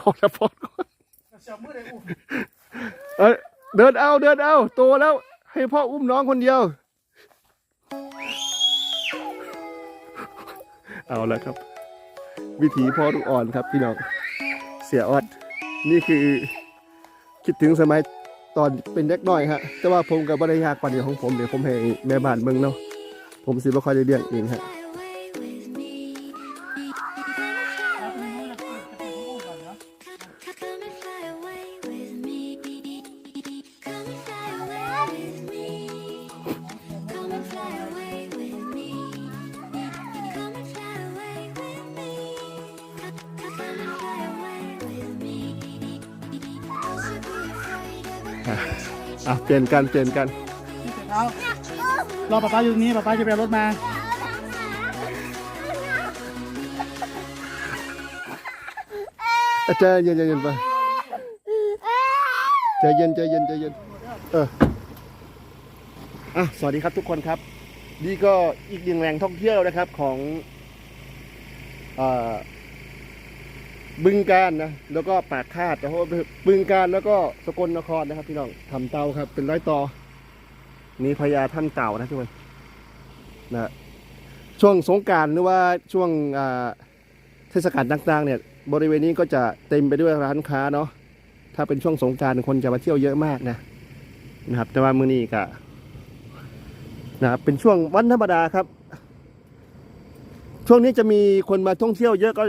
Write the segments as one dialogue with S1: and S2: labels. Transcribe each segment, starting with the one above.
S1: ขอจะพอดก่อน
S2: เอ้ย
S1: เดินเอาเดินเอาโตแล้ว ให้พ่ออุ้มน้องคนเดียว เอาแล้วครับ วิถีพ่อลูกอ่อนครับพี่น้องเสียออดนี่คือคิดถึงสมัยตอนเป็นเด็กน้อยฮะแต่ว่าผมกับบริยากกว่านี้ของผมเดี๋ยวผมให้แม่บ้านเมืองเนาะผมสิบ่ค่อยได้เลี้ยงเองฮะ อะเปลี่ยนกันเปลี่ยนกัน
S2: เสร็จแล้วรอป้าป้าอยู่ตรงนี้ป้าป้าจะไปเอารถมา
S1: อาจารย์เย็นใจเย็นไปใจเย็นใจเย็นใจเย็นเอออะสวัสดีครับทุกคนครับ นี่ก็อีกหนึ่งแหล่งท่องเที่ยวนะครับของเอ่อ บึงการนะแล้วก็ปากคาดแล้วก็บึงการแล้วก็สกลนครนะครับ พี่น้องทำเตาครับ เป็นร้อยต่อนี่พญาท่านเต่านะทุกคนนะช่วงสงการหรือว่าช่วงเทศกาลต่างๆเนี่ย บริเวณนี้ก็จะเต็มไปด้วยร้านค้าเนาะถ้าเป็นช่วงสงการคนจะมาเที่ยวเยอะมากนะนะครับ แต่ว่ามื้อนี้ก็นะครับเป็นช่วงวันธรรมดาครับ ช่วงนี้จะมีคนมาท่องเที่ยวเยอะก็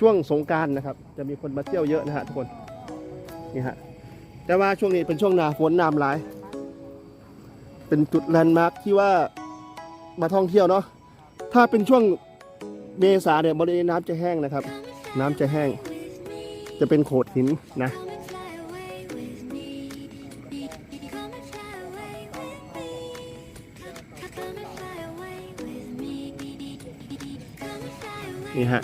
S1: ช่วงสงการนะครับ จะมีคนมาเที่ยวเยอะนะฮะทุกคนนี่ฮะแต่ว่าช่วงนี้เป็นช่วงหนาฝนน้ำหลาย เป็นจุดแลนด์มาร์คที่ว่ามาท่องเที่ยวเนาะถ้าเป็นช่วงเมษาเนี่ยบริเวณน้ำจะแห้งนะครับ น้ำจะแห้ง จะเป็นโขดหินนะนี่ฮะ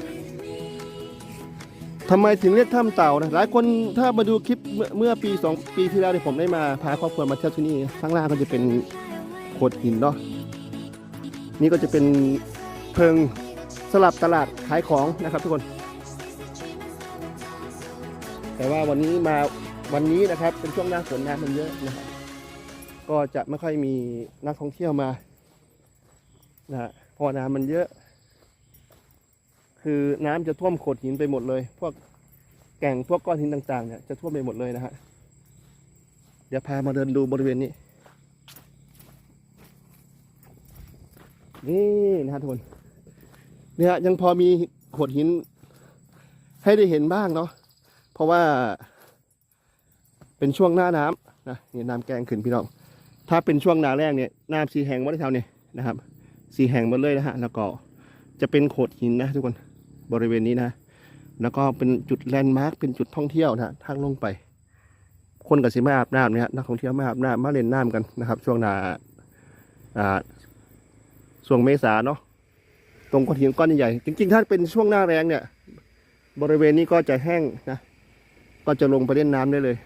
S1: ทำไมถึงเรียกถ้ำเต่านะหลายคนถ้ามาดูคลิปเมื่อเมื่อปีสองปีที่แล้วเนี่ยผมได้มาพาครอบครัวมาเที่ยวที่นี่ข้างล่างก็จะเป็นโขดหินเนาะนี่ก็จะเป็นเพิงสลับตลาดขายของนะครับทุกคน แต่ว่าวันนี้มาวันนี้นะครับเป็นช่วงหน้าฝนน้ำมันเยอะนะครับก็จะไม่ค่อยมีนักท่องเที่ยวมานะฮะเพอน้ำมันเยอะ คือน้ำจะท่วมโขดหินไปหมดเลย พวกแก่งพวกก้อนหินต่างๆเนี่ยจะท่วมไปหมดเลยนะฮะเดี๋ยวพามาเดินดูบริเวณนี้ นี่นะฮะทุกคนเนี่ยยังพอมีโขดหิน ให้ได้เห็นบ้างเนาะเพราะว่าเป็นช่วงหน้าน้ำนะนี่น้ำแกงขึ้นพี่น้องถ้าเป็นช่วงหนาแรกเนี่ยน้ำสีแหงวัดเท่าเนี่ยนะครับ สีแหงหมดเลยนะฮะแล้วก็จะเป็นโขดหินนะทุกคน บริเวณนี้นะ แล้วก็เป็นจุดแลนด์มาร์คเป็นจุดท่องเที่ยวนะทางลงไป คนกับสิมาอาบน้ำเนี่ยนักท่องเที่ยวมาอาบน้ำมาเล่นน้ำกันนะครับ ช่วงนาอ่าช่วงเมษาเนาะตรงก้อนหินก้อนใหญ่จริงๆ ถ้าเป็นช่วงหน้าแรงเนี่ย บริเวณนี้ก็จะแห้งนะ ก็จะลงไปเล่นน้ำได้เลย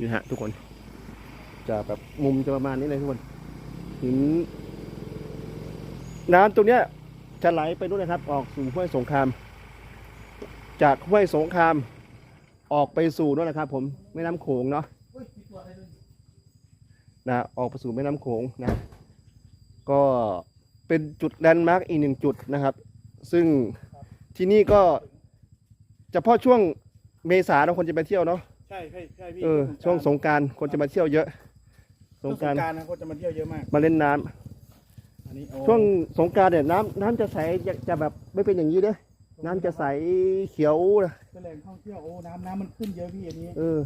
S1: นี่ฮะทุกคน จะแบบมุมจะประมาณนี้เลยทุกคนหิน น้ำตรงเนี้ยจะไหลไปนู่นนะครับ ออกสู่ห้วยสงคราม จากห้วยสงครามออกไปสู่นู่นนะครับ ผมแม่น้ำโขงเนาะนะออกไปสู่แม่น้ำโขงนะ ก็เป็นจุดแลนด์มาร์กอีกหนึ่งจุดนะครับ ซึ่งที่นี่ก็เฉพาะช่วงเมษาเราคนจะไปเที่ยวเนาะ
S2: ใช่ใช่ใช่พี่
S1: เออช่วงสงกรารคนจะมาเที่ยวเยอะส
S2: ช่ว
S1: ง
S2: ง
S1: กราร
S2: สงกรารนะคนจะมาเที่ยวเยอะมาก
S1: มาเล่นน้ำ
S2: อั นนี้โอ้
S1: ช่วงสงกรารเนี่ยน้ำน้ำจะใสจะจะแบบไม่เป็นอย่างนี้เด้อน้ำจะใสเขียวนะ
S2: เป็นแหล่งท่องเที่ยวโอ้น้ำน้ำมันขึ้นเยอะพี่อันนี้
S1: เออ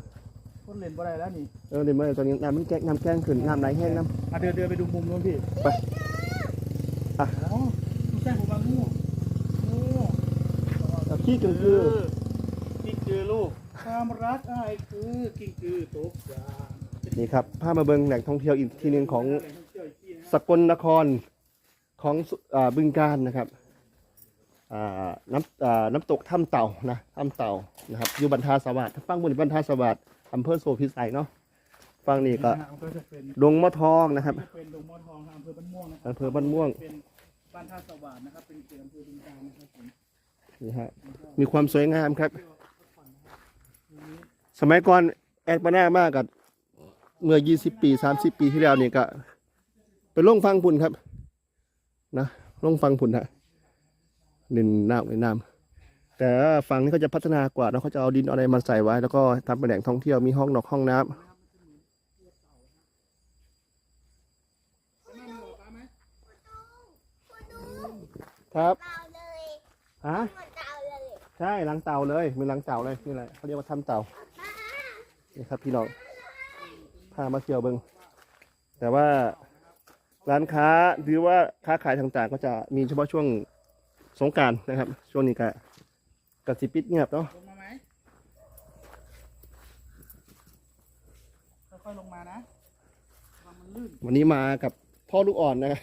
S2: คนเล่นบ่ได้แล้วนี่
S1: เออเดี๋ยวเมื่อตอนนี้น้ำมันแกงน้ำแกงขึ้นน้ำไหลแห้งน้
S2: อะเดินเดินไปดูมุมนู้นพี่
S1: ไปอะ
S2: อ๋อดูแจ้งผมว่างูงูำ
S1: ขี้กันคือ
S2: กิ้งกือลูกความรักอ้ายคือกิ้งกือตกยาง
S1: นี่ครับพามาเบิงแหล่งท่องเที่ยวอีกทีหนึ่งของ
S2: แหล่งท่องเที่ยวอีกที่นะ
S1: สกลนคร ของสุอ่าบึงการนะครับอ่าน้ำอ่าน้ำตกถ้ำเต่านะถ้ำเต่านะครับอยู่บรรทาสวัสดิ์ฟังบนบรรทาสวัสดิ์อำเภอโซพิสัยเนาะฟังนี่ก็
S2: อำเภอจะเป็น
S1: ดงมะทองนะครับ
S2: เป็นดงมอทองอำเภอบ้านม่วงนะ
S1: อำเภอบ้านม่วง
S2: เป็นบ้บ้านท่าสว่างนะครับเป็นเขตอำเภอบึงกาฬนะครับผม
S1: นี่ฮะมีความสวยงามครับ สมัยก่อนแอดมาหน้ามากกับเมื่อ 20 ปี 30 ปีที่แล้วนี่ก็เป็นล่งฟังพุ่นครับ นะล่งฟังพุ่นฮะเล่นน้ำเล่นน้ำแต่ว่าฝั่งนี้เขาจะพัฒนากว่าแล้วเขาจะเอาดินอะไรมาใส่ไว้ แล้วก็ทำเป็นแหล่งท่องเที่ยวมีห้องนอกห้องน้ำครับฮะใช่หลังเต่าเลยมีหลังเต่าเลยนี่แหละเขาเรียกว่าถ้ำเต่านี่ครับพี่น้องพามาเที่ยวเบิงแต่ว่า ร้านค้าหรือว่าค้าขายต่างๆ ก็จะมีเฉพาะช่วงสงกรารนะครับ ช่วงนี้ก็กสิปิดเงียบเนาะ
S2: ลงมาไหมค่อยๆลงมานะระวังมันลื่น
S1: วันนี้มากับพ่อลูกอ่อนนะครับ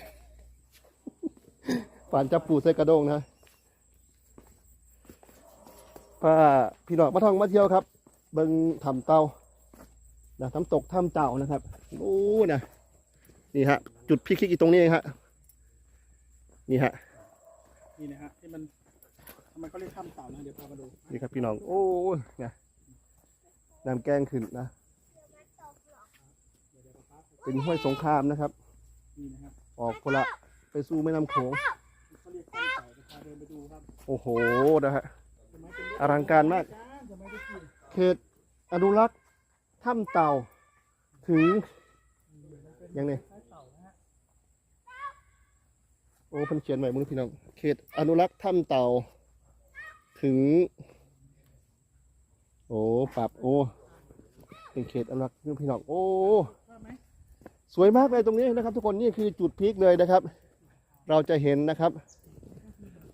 S1: ฝันจับปูใส่กระด้งนะพาพี่น้องมาท่องมาเที่ยวครับ เบิงทำเตานะทำตกถ้ำเต่านะครับโอ้นะ นี่ฮะ จุดพิคลิกอีกตรงนี้เองฮะ นี่ฮะ
S2: นี่นะฮะที่มันทำไมเขาเรียกถ้ำเต่านะเดี๋ยวพามาดู
S1: นี่ครับพี่น้อง โอ้ยนะน้ำแกงขึ้นนะ เป็นห้วยสงครามนะครับ
S2: นี่นะครับ
S1: ออกคนละไปสู้แม่น้ำโขง
S2: เขาเรียกถ้ำเต่าเดี๋ยวพาเดินไปดูครับ
S1: โอ้โหนะฮะ
S2: สมัยเป็น
S1: อลังการมาก
S2: สมัยเป็นกิน
S1: เขตอนุรักษ์ถ้ำเต่าถึงยังไง
S2: คล้ายเต่านะฮะ
S1: โอ้เพิ่นเขียนไว้มึงพี่น้องเขตอนุรักษ์ถ้ำเต่า ถึง โอ้ปรับโอ้เป็นเขตอนุรักษ์นี่พี่น้องโอ้
S2: ชอบไหม
S1: สวยมากเลยตรงนี้นะครับ ทุกคนนี่คือจุดพีคเลยนะครับ เราจะเห็นนะครับ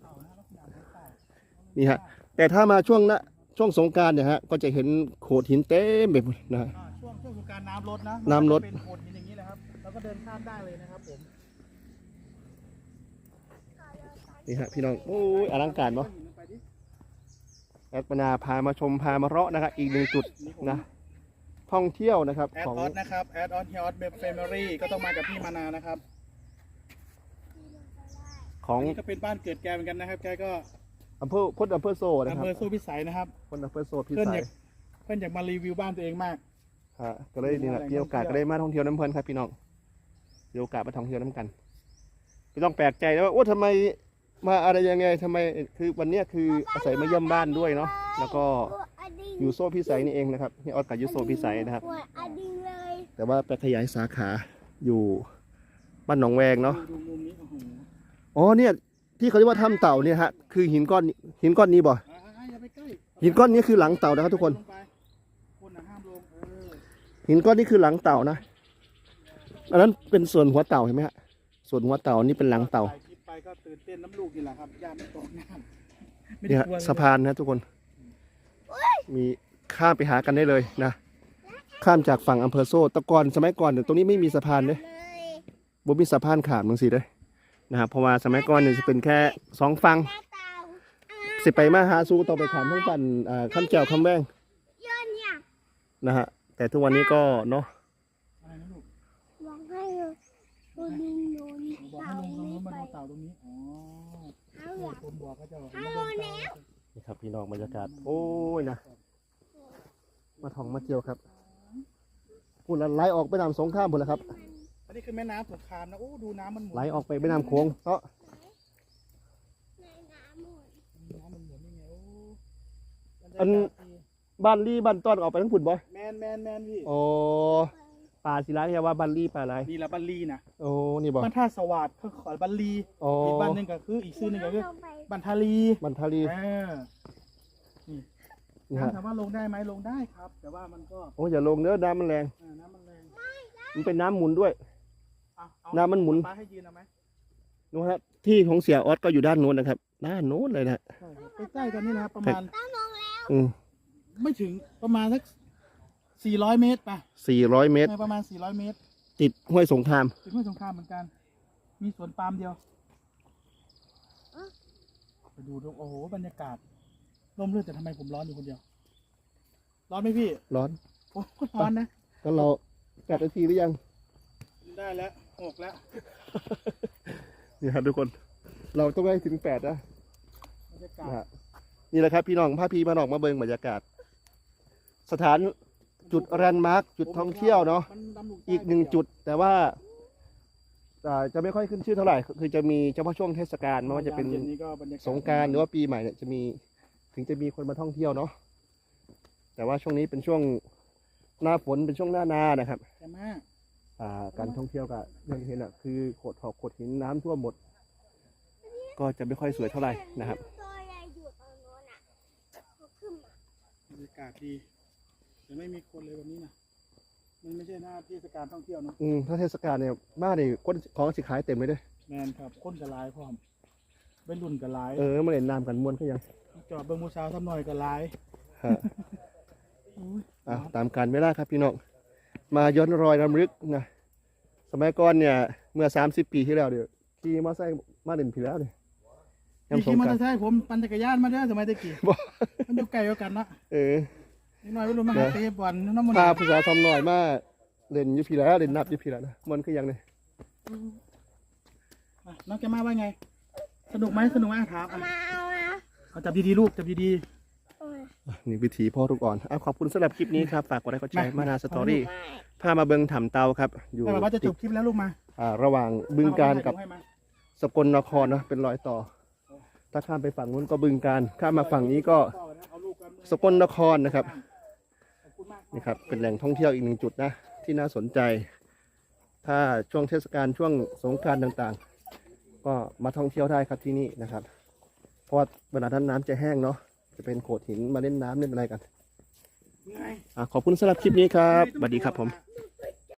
S2: เต่านะลักษณะคล้ายเต่า
S1: นี่ฮะแต่ถ้ามาช่วงนะช่วงสงกรารเนี่ยฮะก็จะเห็นโขดหินเต็มไปหมดนะฮะ
S2: อ่าช่วงช่วงสงกรารน้ำลดนะ
S1: น้ำลด
S2: เป็นโขดหินอย่างนี้แหละครับแล้วก็เดินข้ามได้เลยนะครับผม
S1: นี่ฮะพี่น้องโอ้ยอลังการเนาะ
S2: หินลงไปดิ
S1: แอดปนาพามาชมพามาเราะนะครับอีกหนึ่งจุด
S2: นี่ผม
S1: นะ ท่องเที่ยวนะครับ
S2: แอด
S1: ของ
S2: ออสนะครับแอดออสเฮียออสเบฟเฟมิลี่ก็ต้องมากับพี่มานานะครับ
S1: ของ
S2: นี่ก็เป็นบ้านเกิดแกเหมือนกันนะครับ แกก็
S1: อำเภอพจน์อำเภอโซนะค
S2: อำ
S1: รับ
S2: เภอสู้พิสัยนะครับ
S1: พจน์อำเภอโซพิ
S2: เพื่อน
S1: สั
S2: อยยากเพื่อนอยากมารีวิวบ้านตัวเองมาก
S1: ฮะก็เลยนี่แหละมีโอกาสก็ได้มาท่องเที่ยวน้ำเพลินครับพี่น้องมีโอกาสมาท่องเที่ยวน้ำกันไม่ต้องแปลกใจนะว่าโอ้ทำไม มาอะไรยังไงทำไมคือวันเนี้ยคืออาศัยมาเยี่ยมบ้านด้วยเนาะแล้วก็อยู่โซ่พิสัยนี่เองนะครับนี่ออสกับยูโซพิสัยนะครับ
S3: อดิงเลย
S1: แต่ว่าไปขยายสาขาอยู่บ้านหนองแวงเนาะ
S2: อ๋
S1: อเนี่ยที่เขาเรียกว่าถ้ำเต่าเนี่ยฮะคือหินก้อนนี้หินก้อนนี้บ่
S2: อย่าไปใกล้
S1: หินก้อนนี้คือหลังเต่านะครับทุกคน
S2: ลงไปคนนะห้ามลงเออ
S1: หินก้อนนี้คือหลังเต่านะอันนั้นเป็นส่วนหัวเต่าเห็นไหมฮะส่วนหัวเต่านี่เป็นหลังเต่า
S2: ถ่ยค ก็ตื่นเต้นน้ำลูกนี่แหละครับย่าไม่ตกน้ำไม่
S1: เนี่
S2: ได้
S1: ย
S2: กลัวเลย
S1: สะพานนะทุกคน มีข้ามไปหากันได้เลยนะ ข้ามจากฝั่งอำเภอโซ่แตะกอนสมัยก่อนเนี่ยตรงนี้ไม่มีสะพานเลย
S3: เลย
S1: บ่มีสะพานขาดมึงสิเลยนะครับเพราะว่าสมัยก่อนเนี่ยจะเป็นแค่สองฝั่ง
S3: หน้าเต่า
S1: สิไปมาหาสู่ต่อไปขามทั้งฝั่งอ่าข้ามแก้วข้ามแวง
S3: ย้อนเนี่ย
S1: นะฮะแต่ทุกวันนี้ก็เนาะ
S2: อะไรนะลูก
S3: บอกให้ ตัวดิงโดน
S2: บอก
S3: เต่า
S2: ให้ลงตรง
S3: นี้
S2: นู้นมา
S3: ไป
S2: ดูเต่าตรงนี้อ๋อ
S3: เอาอยาก
S2: ผมบอกเขาจะ
S3: เอาแล้ว
S1: นี่ครับพี่น้องบรรยากาศ โอ้ยนะมาท่องมาเที่ยวครับพูดแล้วไหลออกไปนำสงครามหมดแล้วครับ
S2: อันนี้คือแม่น้ำสงครามนะโอ้ดูน้ำมันหมุน
S1: ไหลออกไปแม่น้ำโขงเนาะ
S3: ในน้ำหมด
S2: น้ำมันหมุนยังไงโอ้บรรยากาศ
S1: อัน
S2: ดี
S1: บ้านลี่บ้านต้อนออกไปทั้งผุดบ่
S2: แมนแมนแมนพี่
S1: โอ้ป่าศิลาที่ว่าบ้านลี่ป่าอะไร
S2: นี่ละบัลลีนะ
S1: โอ้นี่บ่
S2: บ้านท่าสวัสดิ์เขาขอบัลลี
S1: โอ้
S2: อีกบ้านหนึงก็คืออีกชื่อหนึงก็คือ
S3: ลงไป
S2: บันทาลี
S1: บันทาลี
S2: เออ
S1: นี่ฮะ
S2: น้ำถามว่าลงได้ไหมลงได้ครับ แต่ว่ามันก็
S1: โอ้อย่าลงเนื้อน้ำมันแรง
S2: เออน้ำมันแรง
S1: มันเป็นน้ำหมุนด้วย
S2: เอาเอา
S1: น้ำมันหมุน
S2: ป้าให้ยืนเอาไหม
S1: นู้นฮะที่ของเสียออสก็อยู่ด้านโน้นนะครับด้านโน้นเลยนะ
S2: ใช่ครับใกล้ๆกันนี่นะครับประมาณ
S1: อืม
S2: ไม่ถึงประมาณสัก สี่ร้อยเมตรป่ะ
S1: สี่ร้อยเมตร
S2: เออประมาณสี่ร้อยเมตร
S1: ติดห้วยสงคราม
S2: ถึงห้วยสงครามเหมือนกัน มีสวนปาล์มเดียวไปดูดูโอ้โหบรรยากาศร่มรื่นแต่ทำไมผมร้อนอยู่คนเดียว ร้อนไหมพี่
S1: ร้อน
S2: โอ้โหร้อนนะ
S1: ก็เราแปดนาทีหรือยัง
S2: ได้แล้วหกแล้ว
S1: นี่ครับทุกคน เราต้องได้ถึงแปดนะ
S2: บรรยากา
S1: นะ
S2: ศ
S1: ฮะนี่แหละครับพี่น้องพาพีมาออกมาเบิงบรรยากาศ สถาน จุดแรนด์มาร์คจุดท่องเที่ยวเนาะอีกหนึ่งจุดแต่ว่าอาจะไม่ค่อยขึ้นชื่อเท่าไหร่ คือจะมีเฉพาะช่วงเทศกาลไม่ว่าจะเป็นสงการหรือว่าปีใหม่เนี่ยจะมีถึงจะมีคนมาท่องเที่ยวเนาะแต่ว่าช่วงนี้เป็นช่วงหน้าฝนเป็นช่วงหน้านานะครับการท่องเที่ยวก็อย่างเห็นอะคือโขดหอกโขดหินน้ำท่วมหมด ก็จะไม่ค่อยสวยเท่าไหร่นะครับ
S2: บรรยากาศดี แต่ไม่มีคนเลยวันนี้นะมันไม่ใช่หน้าเทศกาลท่องเที่ยวเนอะ
S1: อืมถ้าเทศกาลเนี่ยบ้านนี่คนของสิขายเต็มเลยเด้อ
S2: แมนครับคนกระลายพร้อมเป็นรุ่นกระลาย
S1: เออมาเล่นน้ำกันม้วนก็ยัง
S2: จอดเบิ้งมูสาวทำหน่อยกระลาย
S1: ฮะอะตามการเวลาครับพี่น้องมาย้อนรอยรำลึกนะสมัยก่อนเนี่ย เมื่อ 30 ปีที่แล้วเดี๋ยวขี่มอเตอร์ไซค์มาเล่นผีแล้วเนี่ย
S2: พี่
S1: ยำส
S2: ขี่
S1: ง
S2: มอก
S1: รา
S2: เตอ
S1: ร
S2: ร์ไซค์ผมปั่นจักรยานมาเด้อสมัยตะกี้
S1: บ่
S2: มันอยู่ไกลกว่ากันเนาะ
S1: เออ
S2: นิดหน่อยไม่รู้มาหาเตะบอลน้ำมัน
S1: พาผู้สาวทำหน่อยมาเล่นอยุพีแล้วเล่นนับอยุพีแล้วนะมันคือยังไง
S2: อะน้องแกมาว่าไง สนุกไหมสนุกไหมอะถามอะ
S3: มาเอานะ
S2: เอาจับดีๆลูกจับดี
S3: โอ้ย
S1: นี่วิธีพ่อทุกอ่อนอะขอบคุณสำหรับคลิปนี้ครับฝากกดไลค์กดแชร์
S2: มา
S1: มานาสตอรี่
S3: ไม่
S1: พามาเบิงถ่ำเตาครับ
S2: ๆ
S1: อยู่
S2: แม่บอกว่าจะจบคลิปแล้วลูกมา
S1: อ่าระหว่างบึงการกับ
S2: ให้มา
S1: สกลนครเนอะเป็นรอยต่อ ถ้าข้ามไปฝั่งนู้นก็บึงการ ข้ามมาฝั่งนี้ก็
S2: เอาลูกกัน
S1: สกลนครนะครับ
S2: ขอบคุณมาก
S1: นี่ครับเป็นแหล่งท่องเที่ยวอีกหนึ่งจุดนะที่น่าสนใจ ถ้าช่วงเทศกาลช่วงสงกรารต่างๆ ก็มาท่องเที่ยวได้ครับที่นี่นะครับ เพราะว่าเวลานั้นน้ำจะแห้งเนาะจะเป็นโขดหินมาเล่นน้ำเล่นอะไรกัน
S2: ไง
S1: อะขอบคุณสำหรับคลิปนี้ครับสวัสดีครับผม
S3: ไป